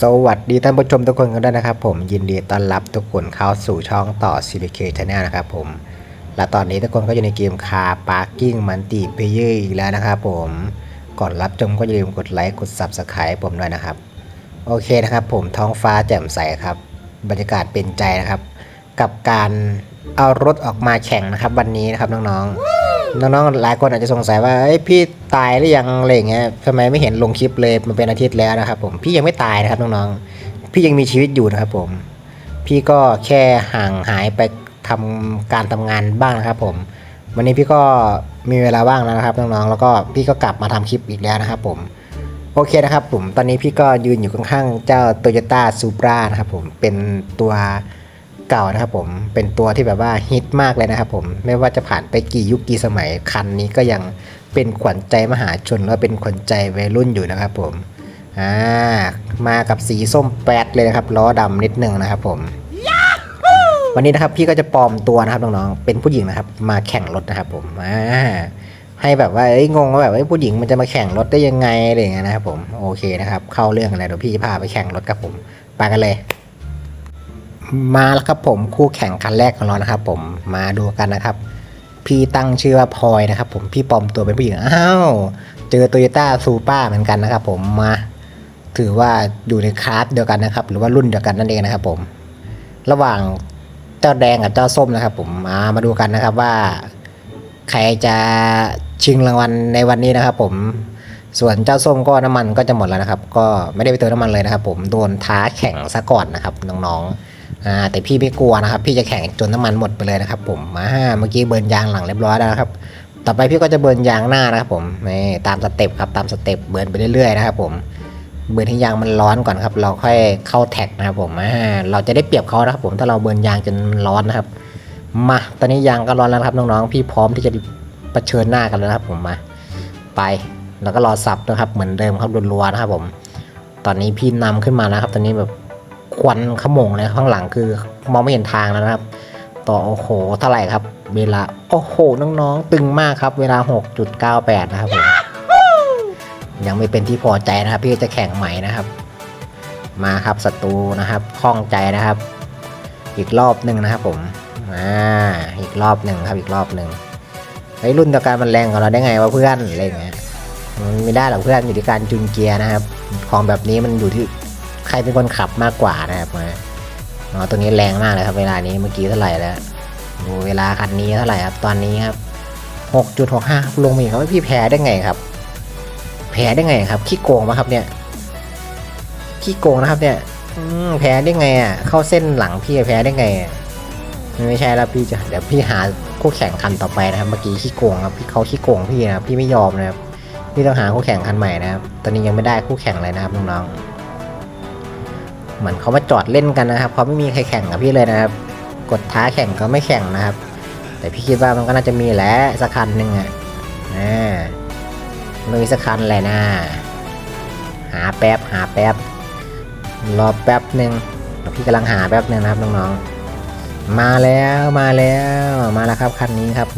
สวัสดีท่านผู้ชมทุกคนกันด้วยนะครับ ผมยินดีต้อนรับทุกคนเข้าสู่ช่องต่อ CBK Channel นะครับผม และตอนนี้ทุกคนก็อยู่ในเกมคาร์ปาร์กิ้งมันติเพเยอร์อีกแล้วนะครับผมก่อนรับชมก็อย่าลืมกดไลค์กด Subscribe ผมด้วยนะครับ โอเคนะครับผมท้องฟ้าแจ่มใสครับ บรรยากาศเป็นใจนะครับ กับการเอารถออกมาแข่งนะครับ วันนี้นะครับน้องๆน้องๆหลายคนอาจจะสงสัยว่าเอ้ยพี่ ตายหรือยังอะไรอย่างเงี้ยทำไมไม่เห็นลงคลิปเลยมันเป็นอาทิตย์แล้วนะครับ ผมพี่ยังไม่ตายนะครับน้องๆพี่ยังมีชีวิตอยู่นะครับ ผม พี่ก็แค่ห่างหายไปทำการทำงานบ้างนะครับ ผม วันนี้พี่ก็มีเวลาว่างแล้วนะครับน้องๆแล้วก็พี่ก็กลับมาทำคลิปอีกแล้วนะครับ ผมโอเคนะครับผมตอนนี้พี่ก็ยืนอยู่ข้างๆเจ้า Toyota Supra นะครับผมเป็นตัว เก่านะครับผมเป็นตัวที่แบบว่าฮิตมากเลยนะครับผมไม่ว่าจะผ่านไปกี่ยุคกี่สมัยคันนี้ก็ยังเป็นขวัญใจมหาชนและเป็นขวัญใจวัยรุ่นอยู่นะครับผมอ่ามากับสีส้มแป๊ดเลยนะครับล้อดำนิดนึงนะครับผมวันนี้นะครับพี่ก็จะปลอมตัวนะครับน้องๆเป็นผู้หญิงนะครับ มาแข่งรถนะครับผมอ่าให้แบบว่าเอ้ยงงว่าแบบเอ้ยผู้หญิงมันจะมาแข่งรถได้ยังไงอะไรอย่างเงี้ยนะครับผมโอเคนะครับเข้าเรื่องอะไรเดี๋ยวพี่จะพาไปแข่งรถครับผมไปกันเลย มาแล้วครับผมคู่แข่งคันแรกของเรานะครับ ผมมาดูกันนะครับ พี่ตั้งชื่อว่าพลอยนะครับ ผมพี่ปลอมตัวเป็นผู้หญิงอ้าวเจอโตโยต้าซูเปอร์เหมือนกันนะครับ ผมมาถือว่าอยู่ในคลาสเดียวกันนะครับ หรือว่ารุ่นเดียวกันนั่นเองนะครับ ผม ระหว่างเจ้าแดงกับเจ้าส้มนะครับ ผมมามาดูกันนะครับว่า ใครจะชิงรางวัลในวันนี้นะครับ ผมส่วนเจ้าส้มก็น้ำมันก็จะหมดแล้วนะครับ ก็ไม่ได้ไปเติมน้ำมันเลยนะครับ ผมโดนท้าแข่งซะก่อนนะครับน้องๆ อ่าแต่พี่ไม่กลัวนะครับ พี่จะแข่งจนน้ำมันหมดไปเลยนะครับผมมาเมื่อกี้เบิร์นยางหลังเรียบร้อยแล้วนะครับ ต่อไปพี่ก็จะเบิร์นยางหน้านะครับผมนี่ตามสเต็ปครับตามสเต็ปเบิร์นไปเรื่อยๆนะครับผมเบิร์นให้ยางมันร้อนก่อนครับ เราค่อยเข้าแท็กนะครับผมอ่าเราจะได้เปรียบเขานะครับผมถ้าเราเบิร์นยางจนมันร้อนนะครับ มาตอนนี้ยางก็ร้อนแล้วครับน้องๆพี่พร้อมที่จะเผชิญหน้ากันแล้วนะครับผมมาไปแล้วก็รอสับนะครับเหมือนเดิมครับรัวๆนะครับผม ตอนนี้พี่นำขึ้นมานะครับ ตอนนี้แบบ ควันขโมงเลยข้างหลังคือมองไม่เห็นทางแล้วนะครับ ต่อโอ้โหเท่าไหร่ครับ เวลาโอ้โหน้องๆ ตึงมากครับ เวลา 6.98 นะครับผมยังไม่เป็นที่พอใจนะครับพี่จะแข่งใหม่นะครับ มาครับศัตรูนะครับคล่องใจนะครับ อีกรอบหนึ่งนะครับผมอ่าอีกรอบหนึ่งครับอีกรอบหนึ่งไอ้รุ่นเดียวกันมันแรงกว่าเราได้ไงวะเพื่อนอะไรเงี้ยมันไม่ได้หรอกเพื่อนอยู่ที่การจูนเกียร์นะครับ ของแบบนี้มันอยู่ที่ ใครเป็นคนขับมากกว่านะครับมาอ๋อตัวนี้แรงมากเลยครับ เวลานี้เมื่อกี้เท่าไหร่แล้วดูเวลาคันนี้เท่าไหร่ครับ ตอนนี้ครับ6.65ลงมาอีกครับพี่แพ้ได้ไงครับ แพ้ได้ไงครับขี้โกงมาครับเนี่ยขี้โกงนะครับเนี่ยแพ้ได้ไงอะเข้าเส้นหลังพี่แพ้ได้ไงไม่ใช่แล้วพี่จะเดี๋ยวพี่หาคู่แข่งคันต่อไปนะครับ เมื่อกี้ขี้โกงครับพี่เขาขี้โกงพี่นะครับพี่ไม่ยอมนะครับพี่ต้องหาคู่แข่งคันใหม่นะครับ ตอนนี้ยังไม่ได้คู่แข่งเลยนะครับน้องๆ เหมือนเขามาจอดเล่นกันนะครับเขาไม่มีใครแข่งกับพี่เลยนะครับ กดท้าแข่งก็ไม่แข่งนะครับ แต่พี่คิดว่ามันก็น่าจะมีแหละสักคันหนึ่งอะอ่ามันมีสักคันแหละนะหาแป๊บหาแป๊บรอแป๊บหนึ่งพี่กำลังหาแป๊บหนึ่งนะครับน้องๆมาแล้วมาแล้วมาแล้วครับคันนี้ครับ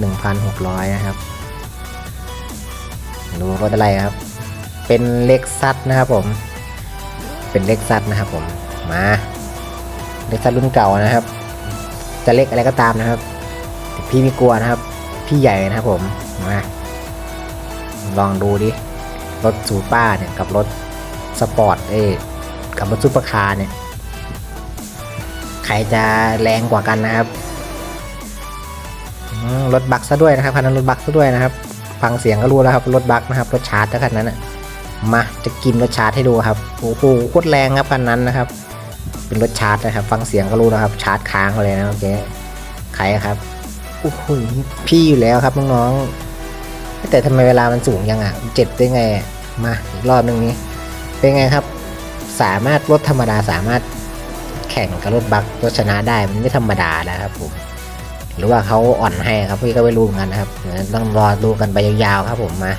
1,600 นะครับดูรถอะไรครับ เป็นเล็กซัสนะครับผม เป็นเล็กซัสนะครับผม มาเล็กซัสรุ่นเก่านะครับ จะเล็กอะไรก็ตามนะครับ พี่ไม่กลัวนะครับ พี่ใหญ่นะครับผมมาลองดูดิ รถซูป้าเนี่ย กับรถสปอร์ตเอ้กับรถซุปเปอร์คาร์เนี่ย ใครจะแรงกว่ากันนะครับรถบักซะด้วยนะครับคันนั้นรถบักซะด้วยนะครับ ฟังเสียงก็รู้แล้วครับรถบักนะครับรถชาร์จคันนั้นอะมาจะกินรถชาร์จให้ดูครับโอ้โหโคตรแรงครับคันนั้นนะครับ เป็นรถชาร์จนะครับ ฟังเสียงก็รู้นะครับ ชาร์จค้างเลยนะโอเคใครครับโอ้โหพี่อยู่แล้วครับน้องๆแต่ทำไมเวลามันสูงยังอะเจ็บได้ไงมาอีกรอบหนึ่งนี้ เป็นไงครับ สามารถรถธรรมดาสามารถแข่งกับรถบักรถชนะได้มันไม่ธรรมดานะครับผมหรือว่าเขาอ่อนให้ครับพี่ก็ไม่รู้เหมือนกันนะครับต้องรอดูกันไปยาวๆครับผมมา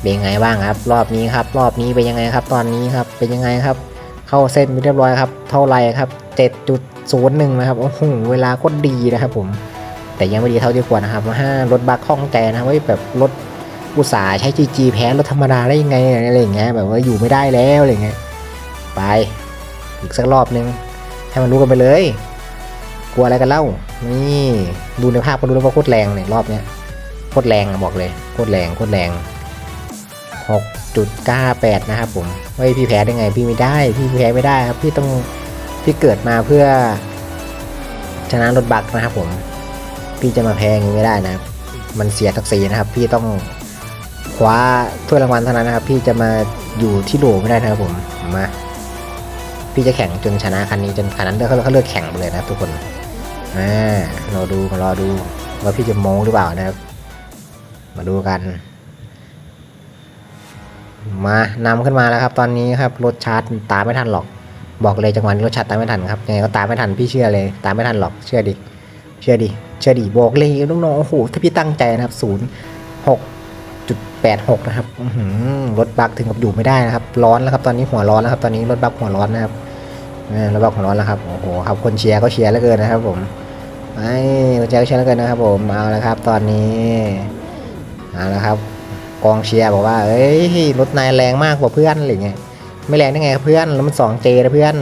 เป็นยังไงบ้างครับ รอบนี้ครับ รอบนี้เป็นยังไงครับ ตอนนี้ครับเป็นยังไงครับ เข้าเส้นไปเรียบร้อยครับ เท่าไรครับ 7.01 นะครับ โอ้โห เวลาโคตรดีนะครับผม แต่ยังไม่ดีเท่าที่ควรนะครับห้ารถบักคล่องใจนะครับว่าแบบรถอุตสาห์ใช้ GG แพ้รถธรรมดาได้ยังไงอะไรอย่างเงี้ย แบบว่าอยู่ไม่ได้แล้วอะไรเงี้ย ไป อีกสักรอบนึง ให้มันรู้กันไปเลย กลัวอะไรกันเล่า นี่ ดูในภาพก็รู้แล้วว่าโคตรแรงเนี่ยรอบเนี้ย โคตรแรงอะบอกเลย โคตรแรง โคตรแรง 6.98 นะครับผมเฮ้ยพี่แพ้ได้ไงพี่ไม่ได้พี่แพ้ไม่ได้ครับพี่ต้องพี่เกิดมาเพื่อชนะรถบักนะครับผมพี่จะมาแพ้อย่างนี้ไม่ได้นะครับมันเสียทักษีนะครับ พี่ต้องคว้าถ้วยรางวัลเท่านั้นนะครับ พี่จะมาอยู่ที่โหลไม่ได้นะครับผมมาพี่จะแข่งจนชนะคันนี้จนคันนั้นเขาเขาเลิกแข่งไปเลยนะทุกคนอ่าเราดูมารอดูว่าพี่จะโม้หรือเปล่านะครับ มาดูกัน มานำขึ้นมาแล้วครับ ตอนนี้ครับรถชาร์จตามไม่ทันหรอก บอกเลยจังหวะนี้รถชาร์จตามไม่ทันครับยังไงก็ตามไม่ทันพี่เชื่อเลย ตามไม่ทันหรอกเชื่อดิเชื่อดิเชื่อดิบอกเลยน้องๆโอ้โหถ้าพี่ตั้งใจนะครับศูนย์หกจุดแปดหกนะครับรถบักถึงกับอยู่ไม่ได้นะครับ ร้อนแล้วครับตอนนี้หัวร้อนแล้วครับตอนนี้รถบักหัวร้อนนะครับอ่รถบักหัวร้อนแล้วครับโอ้โหครับคนเชียร์ก็เชียร์เหลือเกินนะครับ ผมไอ้คนเชียร์ก็เชียร์เหลือเกินนะครับ ผมเอาละครับ ตอนนี้เอาละครับ กองเชียร์บอกว่า เอ้ยรถนายแรงมากกว่าเพื่อนอะไรเงี้ยไม่แรงได้ไงครับเพื่อนแล้วมัน 2J นะเพื่อน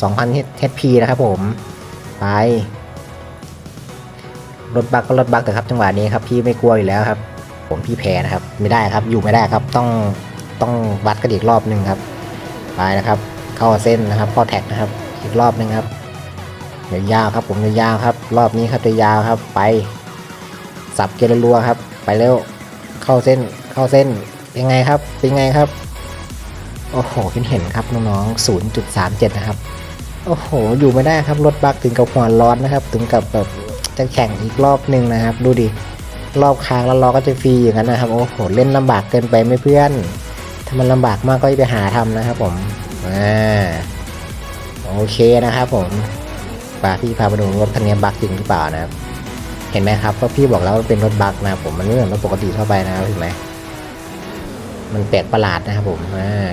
2,000 HP นะครับผม ไปรถบักก็รถบักแต่ครับจังหวะนี้ครับพี่ไม่กลัวอยู่แล้วครับ ผมพี่แพ้นะครับ ไม่ได้ครับอยู่ไม่ได้ครับต้องต้องวัดกันอีกรอบหนึ่งครับไปนะครับ เข้าเส้นนะครับเข้าแท็กนะครับ อีกรอบหนึ่งครับเดี๋ยวยาวครับ ผมยาวครับ รอบนี้ครับจะยาวครับไป สับเกลือรัวครับ ไปเร็วเข้าเส้น เข้าเส้นยังไงครับ เป็นไงครับ โอ้โหเห็นเห็นครับน้องๆ 0.37 นะครับ โอ้โห อยู่ไม่ได้ครับรถบักถึงกับหัวร้อนนะครับ ถึงกับแบบจะแข่งอีกรอบหนึ่งนะครับ ดูดิ รอบค้างแล้วล้อก็จะฟรีอย่างนั้นนะครับ โอ้โห เล่นลำบากเกินไปไม่เพื่อน ถ้ามันลำบากมากก็ไปหาทำนะครับผมอ่าโอเคนะครับผมป่าพี่พาไปดูรถคันนี้บักจริงหรือเปล่านะครับ เห็นไหมครับว่าพี่บอกแล้วว่าเป็นรถบักนะผมมันไม่เหมือนรถปกติทั่วไปนะครับเห็นไหม มันแปลกประหลาดนะครับผม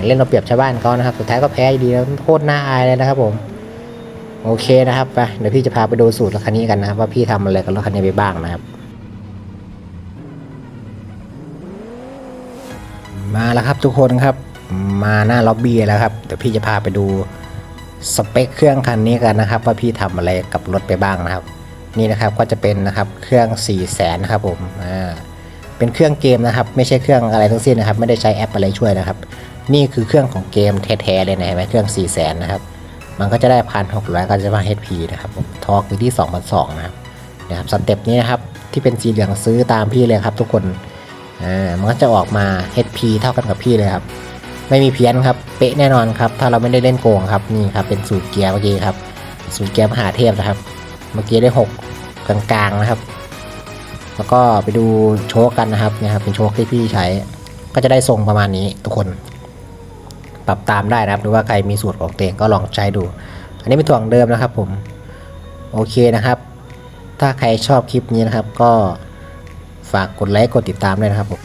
เล่นเราเปรียบชาวบ้านเขานะครับ สุดท้ายก็แพ้อยู่ดีแล้วโคตรน่าอายเลยนะครับ ผม โอเคนะครับไปเดี๋ยวพี่จะพาไปดูสูตรรถคันนี้กันนะครับว่าพี่ทำอะไรกับรถคันนี้ไปบ้างนะครับ มาแล้วครับทุกคนครับมาหน้าล็อบบี้แล้วครับเดี๋ยวพี่จะพาไปดูสเปคเครื่องคันนี้กันนะครับ ว่าพี่ทำอะไรกับรถไปบ้างนะครับ นี่นะครับก็จะเป็นนะครับเครื่อง4 0 0แสนนะครับผมอ่า เป็นเครื่องเกมนะครับ ไม่ใช่เครื่องอะไรทั้งสิ้นนะครับ ไม่ได้ใช้แอปอะไรช่วยนะครับ นี่คือเครื่องของเกมแท้ๆเลยนะเห็นไหมเครื่อง 4 0 0แสนนะครับ มันก็จะได้พันหกร้อยก็จะมา HP นะครับทอร์กอยู่ที่2 2 0 0นะครับนะครับสเต็ปนี้นะครับที่เป็นสีเหลืองซื้อตามพี่เลยครับ ทุกคนอ่ามันก็จะออกมา HP เท่ากันกับพี่เลยครับไม่มีเพี้ยนครับ เป๊ะแน่นอนครับ ถ้าเราไม่ได้เล่นโกงครับ นี่ครับ เป็นสูตรเกียร์เมื่อกี้ครับ สูตรเกียร์มหาเทพนะครับ เมื่อกี้ได้ 6 กลางๆนะครับ แล้วก็ไปดูโชคกันนะครับเนี่ยครับ เป็นโชคที่พี่ใช้ ก็จะได้ทรงประมาณนี้ทุกคน ปรับตามได้นะครับ หรือว่าใครมีสูตรของตัวเองก็ลองใช้ดู อันนี้เป็นตัวของเดิมนะครับผม โอเคนะครับ ถ้าใครชอบคลิปนี้นะครับ ก็ฝากกดไลค์กดติดตามด้วยนะครับผม